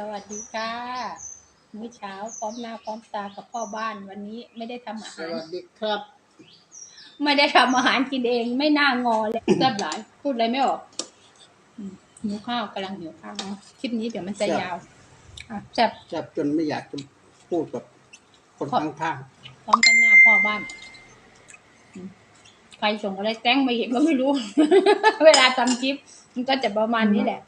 สวัสดีค่ะมื้อเช้าพร้อมหน้าพร้อมตากับพ่อบ้านวันนี้ไม่ได้ทำอาสหารวัสดีครับ ไม่ได้ทำอาหารกินเองไม่น่างอเลยแซ่บหลายพูดอะไรไม่ออกอืมหิวข้าวกำลังหิวข้าวเนาะคลิปนี้เดี๋ยวมันจะยาวอะแซ่บจับจนไม่อยากจะพูดกับคนข้างพร้อมทั้งหน้าพ่อบ้านอืมใครส่งอะไรแต้งมาเห็นก็ไม่รู้ เวลาทำคลิป มันก็จะประมาณนี้แหละ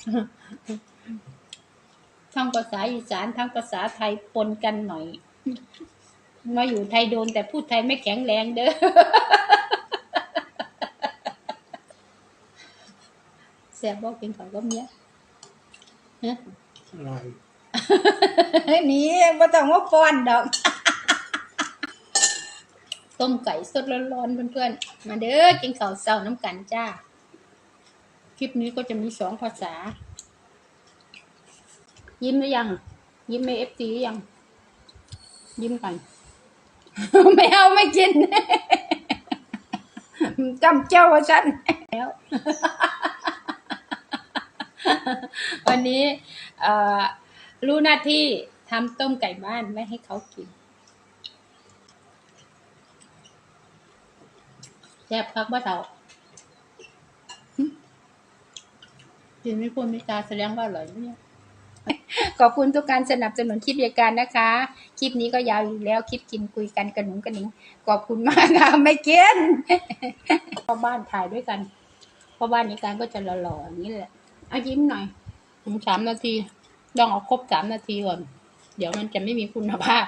ทั้งภาษาอีสานทั้งภาษาไทยปนกันหน่อย มาอยู่ไทยโดนแต่พูดไทยไม่แข็งแรงเด้อแซ่บบอกกินข้าวกับเมียฮะๆอร่อยนี่บ่ต้องว่าป้อนดอก ต้มไก่สดร้อนๆเพื่อนๆ มาเด้อกินข้าวเช้าน้ำกันจ้า คลิปนี้ก็จะมีสองภาษา ยิ้มหรือยัง ยิ้มไม่เอฟซียัง ยิ้มกัน ไม่เอาไม่กินจำเจ้าว่าฉันแล้ว วันนี้รู้หน้าที่ทำต้มไก่บ้านไม่ให้เขากินแซ่บคักบ่เท่ากินไม่พูดไม่จาแสดงว่าอร่อยนะเนี่ย ขอบคุณทุกการสนับสนุนคลิปเดียการนะคะ คลิปนี้ก็ยาวอยู่แล้วคลิปกินคุยกันกระหนุงกระหนิงขอบคุณมากค่ะไม่เกินพ่อบ้านถ่ายด้วยกันพ่อบ้านนี้การก็จะหล่อๆอย่างนี้แหละอายิ้มหน่อยถึงสามนาทีต้องเอาครบสามนาทีก่อน เดี๋ยวมันจะไม่มีคุณภาพ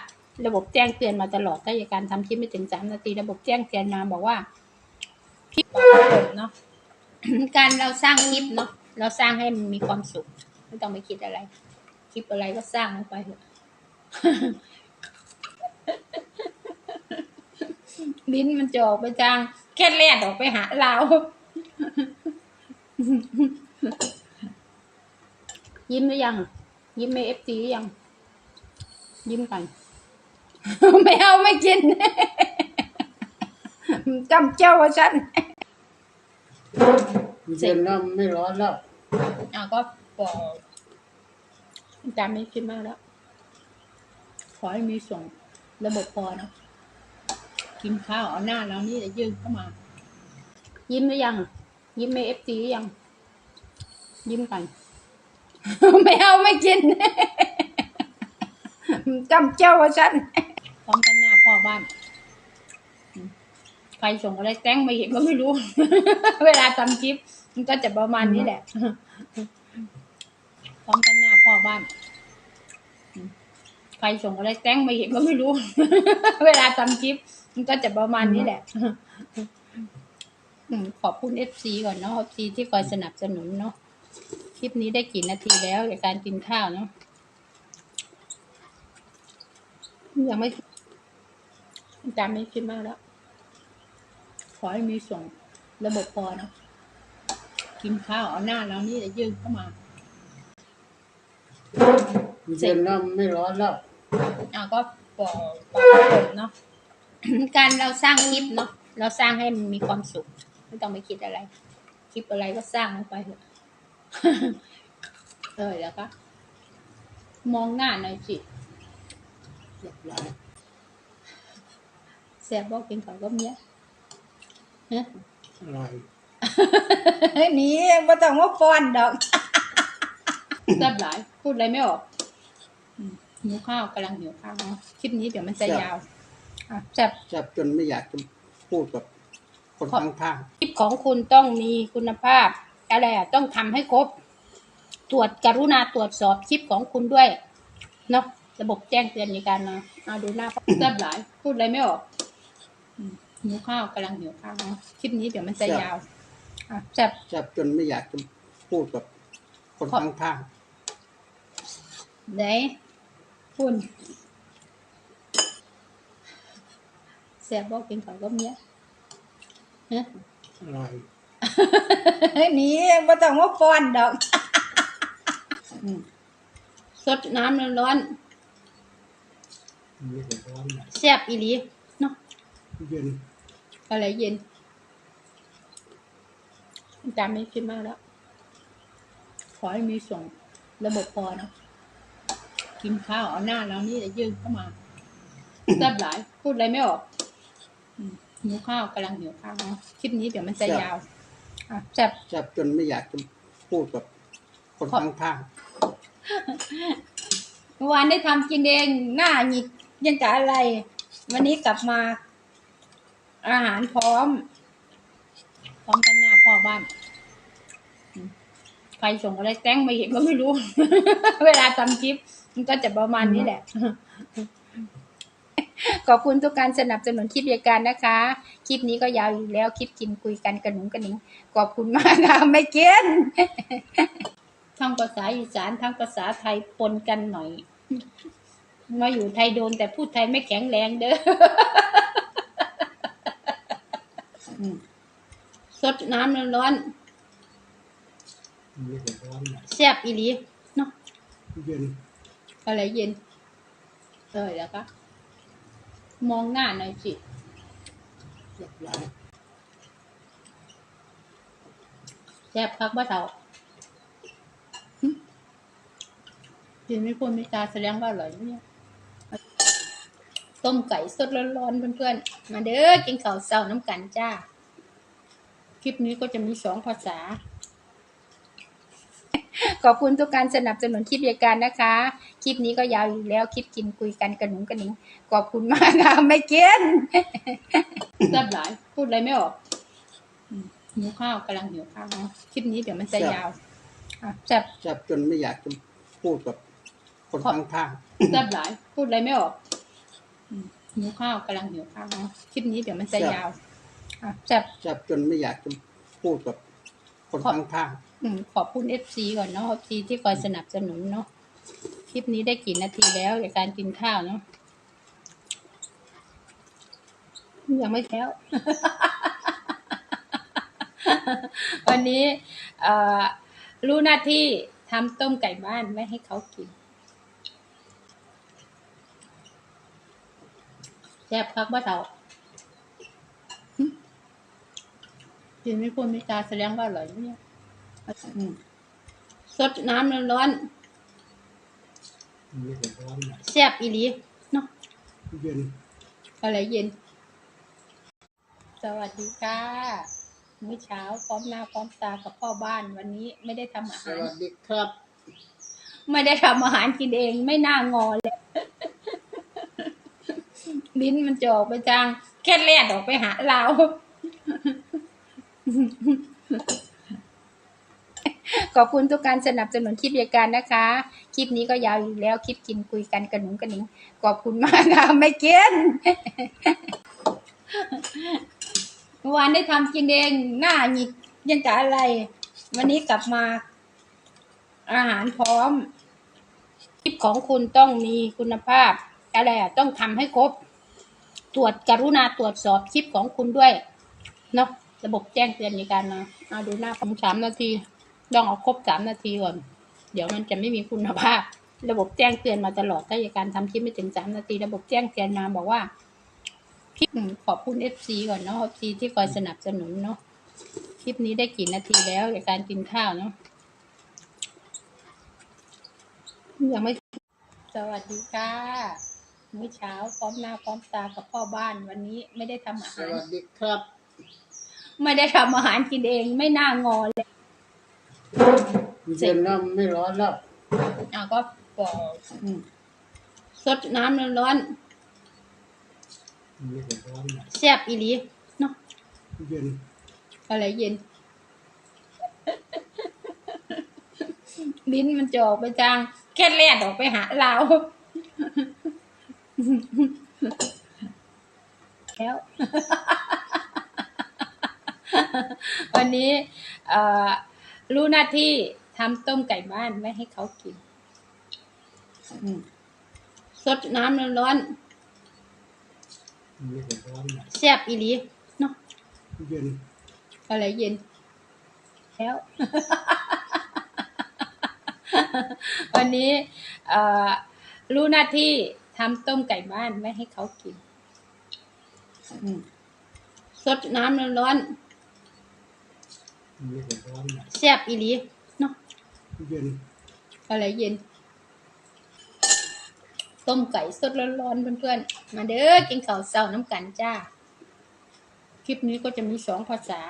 ระบบแจ้งเตือนมาตลอดถ้าอยากการทำคลิปไม่ถึงสามนาที ระบบแจ้งเตือนมาบอกว่าคลิปเนาะการเราสร้างคลิปเนาะเราสร้างให้มันมีความสุข ไม่ต้องไปคิดอะไร คลิปอะไรก็สร้างลงไปเถอะลิ้นมันจะออกไปทาง แค่แลดออกไปหาเรายิ้มหรือยัง ยิ้มไม่เอฟซียัง ยิ้มกันไม่เอาไม่กินจำเจ้าว่าฉันเย็นแล้วไม่ร้อนแล้วอะก็ปอก จำไม่คิดมากแล้ว ขอให้มีส่งระบบพอเนะกินข้าวเอาหน้าเรานี่จะยื่นเข้ามา ยิ้มหรือยัง ยิ้มไม่เอฟซีหรือยัง ยิ้มกันไม่เอาไม่กินจำเจ้าว่าฉันพร้อมทั้งหน้าพ่อบ้านใครส่งอะไรแต้งมาเห็นก็ไม่รู้ เวลาทำคลิปมันก็จะประมาณนี้แหละ ร้อมทั้งหน้าพ่อบ้านใครส่งอะไรแต้งมาเห็นก็ไม่รู้ เวลาทำคลิป มันก็จะประมาณนี้แหละขอบคุณเอฟซีก่อนเนาะเอฟซีที่คอยสนับสนุนเนาะคลิปนี้ได้กี่นาทีแล้วในการกินข้าวเนาะยังไม่จำไม่คิดมากแล้ว ขอให้มีส่งระบบพอเนาะกินข้าวเอาหน้าเรานี่จะยื่นเข้ามา เย็นแล้วไม่ร้อนแล้วอะก็ปอกปอกเนาะ การเราสร้างคลิปเนาะ เราสร้างให้มันมีความสุข ไม่ต้องไปคิดอะไร คลิปอะไรก็สร้างลงไปเถอะเออแล้วก็มองหน้าหน่อยสิเรียบร้อยแซ่บบอกกินข้าวกับเมียฮะอร่อยนี่บ่ต้องว่าป้อนดอก แซ่บหลาย พูดอะไรไม่ออกอืมหิวข้าวกำลังหิวข้าวเนาะคลิปนี้เดี๋ยวมันจะยาวอะแซ่บจับจนไม่อยากจะพูดกับคนข้างคลิปของคุณต้องมีคุณภาพ อะไรอะต้องทำให้ครบ ตรวจกรุณาตรวจสอบคลิปของคุณด้วย เนาะระบบแจ้งเตือนในการมาเอาดูหน้า แซ่บหลาย พูดอะไรไม่ออกอืมหิวข้าวกำลังหิวข้าวเนาะคลิปนี้เดี๋ยวมันจะยาวอะแซ่บๆจับจนไม่อยากจะพูดกับคนข้าง ไหนคุณแซ่บบอกกินข้าวกับเมียฮะๆอร่อยนี่บ่ต้องว่าป้อนดอกอืมสดน้ำร้อนไม่ได้ร้อนนะๆแซ่บอีหลีเนาะเย็นอะไรเย็นจำไม่คิดมากแล้ว ขอให้มีส่งระบบพอเนาะ กินข้าวเอาหน้าเรานี่จะยื่นเข้ามาแซ่บหลาย พูดอะไรไม่ออกอืมหิวข้าวกำลังหิวข้าวเนาะคลิปนี้เดี๋ยวมันจะยาวอะแซ่บ แซ่บจนไม่อยากจะพูดกับคนข้างข้างเมื่อวานได้ทำกินเองหน้าหงิกยังกะอะไร วันนี้กลับมา อาหารพร้อม พร้อมกันหน้าพ่อบ้านอืมใครส่งอะไรแต้งมาเห็นก็ไม่รู้ เวลาทำคลิปมัน ก็จะประมาณนี้แหละ ขอบคุณทุกการสนับสนุนคลิปรายการนะคะ คลิปนี้ก็ยาวอยู่แล้ว คลิปกินคุยกันกระหนุงกระหนิง ขอบคุณมากค่ะไม่เกินทั้งภาษาอีสานทั้งภาษาไทยปนกันหน่อย มาอยู่ไทยโดนแต่พูดไทยไม่แข็งแรงเด้ออืมสดน้ำร้อนไม่เห็นร้อนหน่อยๆแซ่บอีหลีเนาะเย็น อะไรเย็น เออแล้วก็ มองหน้าหน่อยสิแซ่บหลายแซ่บคักบ่เท่าหึกินไม่พูดไม่จาแสดงว่าอร่อยเนี่ยต้มไก่สดร้อนๆเพื่อนๆ มาเด้อกินข้าวเช้าน้ำกันจ้า คลิปนี้ก็จะมีสองภาษา ขอบคุณทุกการสนับสนุนคลิปรายการนะคะ คลิปนี้ก็ยาวอยู่แล้วคลิปกินคุยกันกระหนุงกระหนิงขอบคุณมากค่ะไม่เกินแซ่บหลายพูดอะไรไม่ออกอืมหิวข้าวกำลังหิวข้าวเนาะคลิปนี้เดี๋ยวมันจะยาวอะแซ่บแซ่บจนไม่อยากจะพูดกับคนข้างข้างแซ่บหลายพูดอะไรไม่ออกอืมหิวข้าวกำลังหิวข้าวเนาะคลิปนี้เดี๋ยวมันจะยาวอะแซ่บแซ่บจนไม่อยากจะพูดกับคนข้างข้างอืม ขอบคุณเอฟซีก่อนเนาะเอฟซีที่คอยสนับสนุนเนาะคลิปนี้ได้กี่นาทีแล้วในการกินข้าวเนาะยังไม่แล้ว วันนี้เอ่อรู้หน้าที่ทำต้มไก่บ้านไม่ให้เขากินแซ่บคักบ่เท่าหึกินไม่พูดไม่จาแสดงว่าอร่อยนะเนี่ยอืม สดน้ำร้อนไม่เห็นร้อนหน่อยๆแซ่บอีหลีเนาะเย็นอะไรเย็น สวัสดีค่ะมื้อเช้าพร้อมหน้าพร้อมตากับพ่อบ้านวันนี้ไม่ได้ทำอาสหาร วัสดีครับไม่ได้ทำอาหารกินเองไม่น่างอเลยลิ้นมันจะออกไปจางแค่แลดออกไปหาเรา ขอบคุณทุกการสนับสนุนคลิปรายการนะคะ คลิปนี้ก็ยาวอยู่แล้วคลิปกินคุยกันกระหนุงกระหนิงขอบคุณมากค่ะไม่เกินเมื่อวานได้ทำกินเองหน้าหงิกยังกะอะไร วันนี้กลับมา อาหารพร้อม คลิปของคุณต้องมีคุณภาพอะไรอะต้องทำให้ครบ ตรวจกรุณาตรวจสอบคลิปของคุณด้วยเนาะระบบแจ้งเตือนในการมาเอาดูหน้าผมสามนาที ต้องเอาครบสามนาทีก่อน เดี๋ยวมันจะไม่มีคุณภาพ ระบบแจ้งเตือนมาตลอดถ้าอยากการทำคลิปไม่ถึงสามนาที ระบบแจ้งเตือนมาบอกว่าคลิปอืมขอบคุณเอฟซีก่อนเนาะเอฟซีที่คอยสนับสนุนเนาะคลิปนี้ได้กี่นาทีแล้วในการกินข้าวเนาะยังไม่สวัสดีค่ะมื้อเช้าพร้อมหน้าพร้อมตากับพ่อบ้านวันนี้ไม่ได้ทำอาสหารวัสดีครับ ไม่ได้ทำอาหารกินเองไม่น่างอเลย เย็นแล้วไม่ร้อนแล้วเอาก็ปอกอืมสดน้ำร้อนไม่เห็นร้อนหน่อยๆแซ่บอีหลีเนาะเย็นอะไรเย็น ลิ้นมันจะออกไปจาง แค่แลดออกไปหาเราแล้ว วันนี้ เอ่อ รู้หน้าที่ทำต้มไก่บ้านไม่ให้เขากินอืมสดน้ำร้อนไม่เห็นร้อนหน่อยๆแซ่บอีหลีเนาะเย็นอะไรเย็น แล้ว วันนี้เอ่อรู้หน้าที่ทำต้มไก่บ้านไม่ให้เขากินอืมสดน้ำร้อนไม่เห็นร้อนหน่อยๆ แซ่บอีหลีเนาะเย็นอะไรเย็น ต้มไก่สดร้อนๆเพื่อนๆ มาเด้อกินข้าวเช้าน้ำกันจ้า คลิปนี้ก็จะมีสองภาษา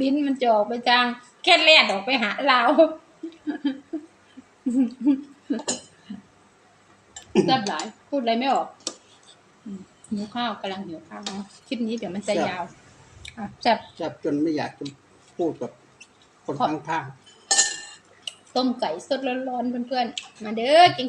ลิ้นมันจะออกไปทาง แค่แลดออกไปหาเราวแซ่บหลาย พูดอะไรไม่ออกอืม หิวข้าวกำลังหิวข้าวเนอะคลิปนี้เดี๋ยวมันจะยาวอะแซ่บแซ่บจนไม่อยากจะพูดกับคนข้างๆ ต้มไก่สดร้อนๆเพื่อนๆ มาเด้อกิน